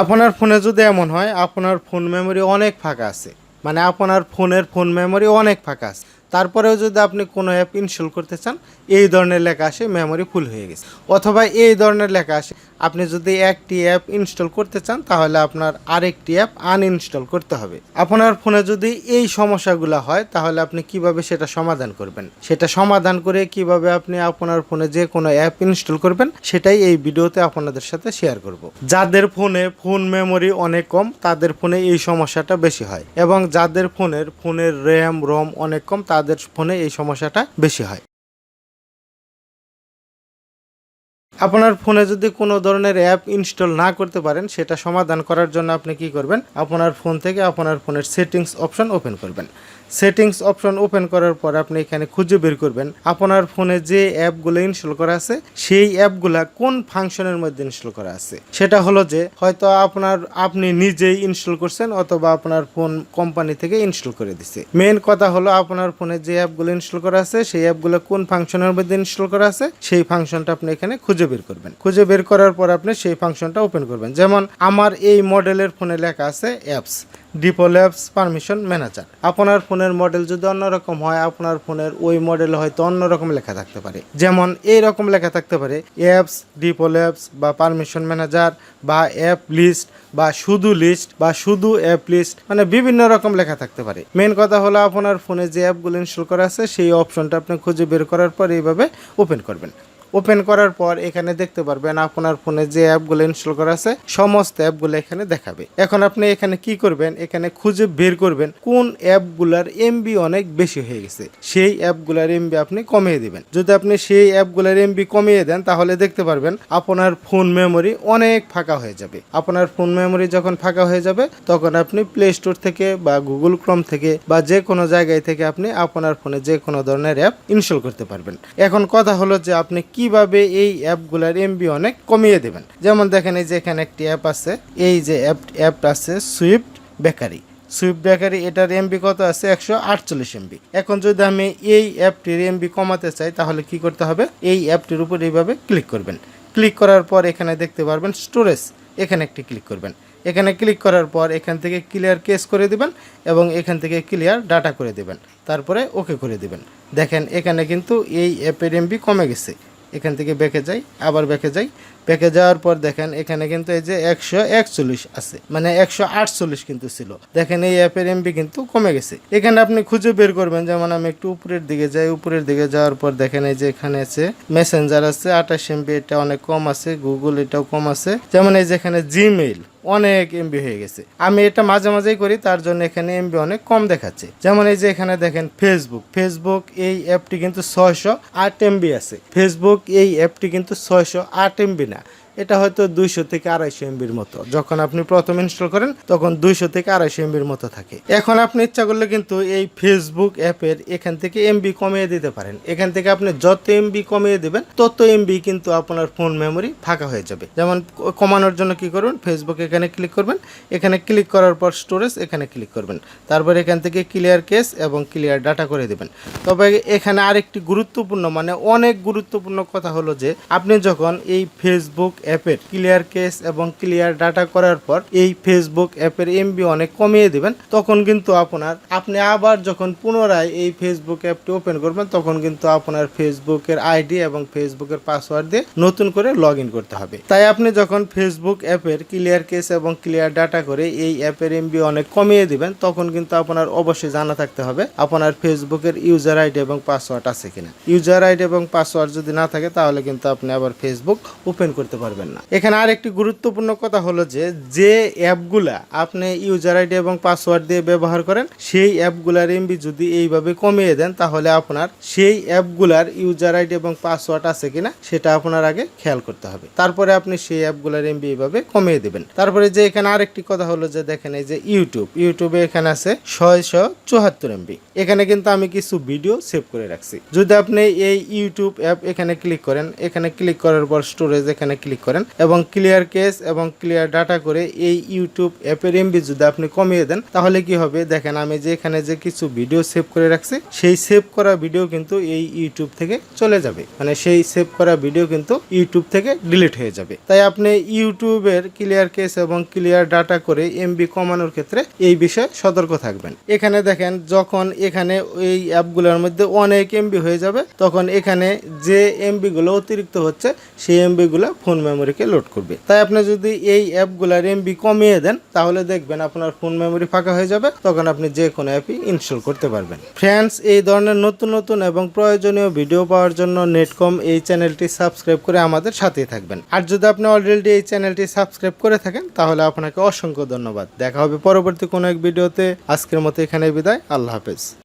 আপনার ফোনে যদি এমন হয়, আপনার ফোন মেমোরি অনেক ফাঁকা আছে। মানে আপনার ফোনের ফোন মেমোরি অনেক ফাঁকা আছে। তারপরেও যদি আপনি কোনো অ্যাপ ইনস্টল করতে চান, এই ধরনের লেখা আসে মেমোরি ফুল হয়ে গেছে। অথবা এই ধরনের লেখা আসে, আপনি যদি একটি অ্যাপ ইনস্টল করতে চান, তাহলে আপনার আরেকটি অ্যাপ আনইনস্টল করতে হবে। আপনার ফোনে যদি এই সমস্যাগুলো হয়, তাহলে আপনি কীভাবে সেটা সমাধান করবেন? সেটা সমাধান করে কীভাবে আপনি আপনার ফোনে যে কোনো অ্যাপ ইনস্টল করবেন, সেটাই এই ভিডিওতে আপনাদের সাথে শেয়ার করব। যাদের ফোনে ফোন মেমোরি অনেক কম, তাদের ফোনে এই সমস্যাটা বেশি হয়। এবং যাদের ফোনের ফোনের র্যাম রম অনেক কম, তাদের ফোনে এই সমস্যাটা বেশি হয়। আপনার ফোনে যদি কোনো ধরনের অ্যাপ ইনস্টল না করতে পারেন, সেটা সমাধান করার জন্য আপনি কি করবেন? আপনার ফোন থেকে আপনার ফোনের সেটিংস অপশন ওপেন করবেন। সেটিংস অপশন ওপেন করার পর আপনি এখানে খুঁজে বের করবেন। আপনার ফোনে যে অ্যাপগুলো ইনস্টল করা আছে, সেই অ্যাপগুলা কোন ফাংশনের মধ্যে ইনস্টল করা আছে? সেটা হলো যে, হয়তো আপনার, আপনি নিজেই ইনস্টল করছেন অথবা আপনার ফোন কোম্পানি থেকে ইনস্টল করে দিছে। মেন কথা হলো আপনার ফোনে যে অ্যাপগুলো ইনস্টল করা আছে, সেই অ্যাপগুলো কোন ফাংশনের মধ্যে ইনস্টল করা আছে, সেই ফাংশনটা আপনি এখানে খুঁজে বের করবেন। খুঁজে বের করার পর আপনি সেই ফাংশনটা ওপেন করবেন। যেমন আমার এই মডেলের ফোনে লেখা আছে অ্যাপস, ডিপো অ্যাপস পারমিশন ম্যানেজার। আপনার ফোনের মডেল যদি অন্যরকম হয়, আপনার ফোনের ওই মডেল হয়তো অন্যরকম লেখা থাকতে পারে। যেমন এই রকম লেখা থাকতে পারে অ্যাপস ডিপো ল্যাবস বা পারমিশন ম্যানেজার বা অ্যাপ লিস্ট বা শুধু লিস্ট বা শুধু অ্যাপ লিস্ট মানে বিভিন্ন রকম লেখা থাকতে পারে। মেন কথা হলো আপনার ফোনে যে অ্যাপগুলো ইনস্টল করা আছে, সেই অপশনটা আপনি খুঁজে বের করার পর এইভাবে ওপেন করবেন। ওপেন করার পর এখানে দেখতে পারবেন আপনার ফোনে যে অ্যাপগুলো ইনস্টল করা আছে, সমস্ত অ্যাপগুলো এখানে দেখাবে। এখন আপনি এখানে কি করবেন? এখানে খুঁজে বের করবেন কোন অ্যাপগুলার এমবি অনেক বেশি হয়ে গেছে। সেই অ্যাপগুলার এমবি আপনি কমিয়ে দিবেন। যদি আপনি সেই অ্যাপগুলার এমবি কমিয়ে দেন, তাহলে দেখতে পারবেন আপনার ফোন মেমোরি অনেক ফাঁকা হয়ে যাবে। আপনার ফোন মেমোরি যখন ফাঁকা হয়ে যাবে, তখন আপনি প্লে স্টোর থেকে বা গুগল ক্রম থেকে বা যে কোনো জায়গায় থেকে আপনি আপনার ফোনে যে কোনো ধরনের অ্যাপ ইনস্টল করতে পারবেন। এখন কথা হলো যে আপনি কীভাবে এই অ্যাপগুলোর এমবি অনেক কমিয়ে দেবেন। যেমন দেখেন এই যে এখানে একটি অ্যাপ আছে, এই যে অ্যাপ অ্যাপটা আছে সুইফট বেকারি সুইফট বেকারি এটার এমবি কত আছে? একশো আটচল্লিশ এমবি। এখন যদি আমি এই অ্যাপটির এমবি কমাতে চাই, তাহলে কি করতে হবে? এই অ্যাপটির উপর এইভাবে ক্লিক করবেন। ক্লিক করার পর এখানে দেখতে পারবেন স্টোরেজ এখানে একটি ক্লিক করবেন। এখানে ক্লিক করার পর এখান থেকে ক্লিয়ার কেস করে দিবেন এবং এখান থেকে ক্লিয়ার ডাটা করে দিবেন। তারপরে ওকে করে দিবেন। দেখেন এখানে কিন্তু এই অ্যাপের এমবি কমে গেছে। এখান থেকে বেঁকে যাই আবার বেঁকে যাই। বেঁকে যাওয়ার পর দেখেন, এখানে কিন্তু এই যে একশো একচল্লিশ আছে। মানে একশো আটচল্লিশ কিন্তু ছিল। দেখেন, এই অ্যাপের এমবি কিন্তু কমে গেছে। এখানে আপনি খুঁজে বের করবেন, যেমন আমি একটু উপরের দিকে যাই। উপরের দিকে যাওয়ার পর দেখেন, এই যে এখানে আছে মেসেঞ্জার আছে, আঠাশ এমবি এটা অনেক কম আছে গুগল এটাও কম আছে। যেমন এই যে এখানে জিমেইল অনেক এমবি হয়ে গেছে। আমি এটা মাঝে মাঝেই করি, তার জন্য এখানে এমবি অনেক কম দেখাচ্ছে। যেমন এই যে এখানে দেখেন ফেসবুক ফেসবুক এই অ্যাপটি কিন্তু ছয়শো আট এমবি আছে। ফেসবুক এই অ্যাপটি কিন্তু ছয়শো আট এমবি Águila এটা হয়তো দুইশো থেকে আড়াইশো এমবির মতো। যখন আপনি প্রথম ইনস্টল করেন, তখন দুইশো থেকে আড়াইশো এমবির মতো থাকে। এখন আপনি ইচ্ছা করলে কিন্তু এই ফেসবুক অ্যাপের এখান থেকে এমবি কমিয়ে দিতে পারেন। এখান থেকে আপনি যত এমবি কমিয়ে দেবেন, তত এমবি কিন্তু আপনার ফোন মেমোরি ফাঁকা হয়ে যাবে। যেমন কমানোর জন্য কি করবেন ফেসবুক এখানে ক্লিক করবেন। এখানে ক্লিক করার পর স্টোরেজ এখানে ক্লিক করবেন। তারপর এখান থেকে ক্লিয়ার কেস এবং ক্লিয়ার ডাটা করে দেবেন। তবে এখানে আরেকটি গুরুত্বপূর্ণ মানে অনেক গুরুত্বপূর্ণ কথা হলো যে, আপনি যখন এই ফেসবুক অ্যাপের ক্লিয়ার কেস এবং ক্লিয়ার ডাটা করার পর এই ফেসবুক অ্যাপের এমবি অনেক কমিয়ে দিবেন, তখন কিন্তু আপনার, আপনি আবার যখন পুনরায় এই ফেসবুক অ্যাপটি ওপেন করবেন, তখন কিন্তু আপনার ফেসবুকের আইডি এবং ফেসবুকের পাসওয়ার্ড দিয়ে নতুন করে লগ করতে হবে। তাই আপনি যখন ফেসবুক অ্যাপের ক্লিয়ার কেস এবং ক্লিয়ার ডাটা করে এই অ্যাপের এমবি অনেক কমিয়ে দিবেন, তখন কিন্তু আপনার অবশ্যই জানা থাকতে হবে আপনার ফেসবুকের ইউজার আইডি এবং পাসওয়ার্ড আছে কিনা। ইউজার আইডি এবং পাসওয়ার্ড যদি না থাকে, তাহলে কিন্তু আপনি আবার ফেসবুক ওপেন করতে পারবেন। না। এখানে আর একটি গুরুত্বপূর্ণ কথা হলো যে যে অ্যাপগুলা আপনি ইউজার আইডি এবং পাসওয়ার্ড দিয়ে ব্যবহার করেন, সেই অ্যাপগুলার এমবি যদি এইভাবে কমিয়ে দেন, তাহলে আপনার সেই অ্যাপগুলার ইউজার আইডি এবং পাসওয়ার্ড আছে কিনা, সেটা আপনার আগে খেয়াল করতে হবে। তারপরে আপনি সেই অ্যাপগুলার এমবি এইভাবে কমিয়ে দেবেন। তারপরে যে এখানে আরেকটি কথা হলো যে, দেখেন এই যে ইউটিউব ইউটিউবে এখানে আছে ছয়শো চুয়াত্তর এমবি এখানে কিন্তু আমি কিছু ভিডিও সেভ করে রাখছি। যদি আপনি এই ইউটিউব অ্যাপ এখানে ক্লিক করেন, এখানে ক্লিক করার পর স্টোরেজ এখানে ক্লিক করেন এবং ক্লিয়ার কেস এবং ক্লিয়ার ডাটা করে এই ইউটিউব অ্যাপের এমবি যদি আপনি কমিয়ে দেন, তাহলে কি হবে? দেখেন আমি যে এখানে যে কিছু ভিডিও সেভ করে রাখছি, সেই সেভ করা ভিডিও কিন্তু এই ইউটিউব থেকে চলে যাবে। মানে সেই সেভ করা ভিডিও কিন্তু ইউটিউব থেকে ডিলিট হয়ে যাবে। তাই আপনি ইউটিউবের ক্লিয়ার কেস এবং ক্লিয়ার ডাটা করে এমবি কমানোর ক্ষেত্রে এই বিষয়ে সতর্ক থাকবেন। এখানে দেখেন, যখন এখানে এই অ্যাপগুলোর মধ্যে অনেক এমবি হয়ে যাবে, তখন এখানে যে এমবি গুলো অতিরিক্ত হচ্ছে, সেই এমবি গুলো ফোন মেমোরিকে লোড করবে। তাই আপনি যদি এই অ্যাপগুলোর এমবি কমিয়ে দেন, তাহলে দেখবেন আপনার ফোন মেমোরি ফাঁকা হয়ে যাবে, তখন আপনি যে কোনো অ্যাপই ইনস্টল করতে পারবেন। ফ্রেন্ডস এই ধরনের নতুন নতুন এবং প্রয়োজনীয় ভিডিও পাওয়ার জন্য নেটকম এই চ্যানেলটি সাবস্ক্রাইব করে আমাদের সাথেই থাকবেন। আর যদি আপনি অলরেডি এই চ্যানেলটি সাবস্ক্রাইব করে থাকেন, তাহলে আপনাকে অসংখ্য ধন্যবাদ। দেখা হবে পরবর্তী কোনো এক ভিডিওতে আজকের মতো এখানে বিদায়। আল্লাহ হাফেজ।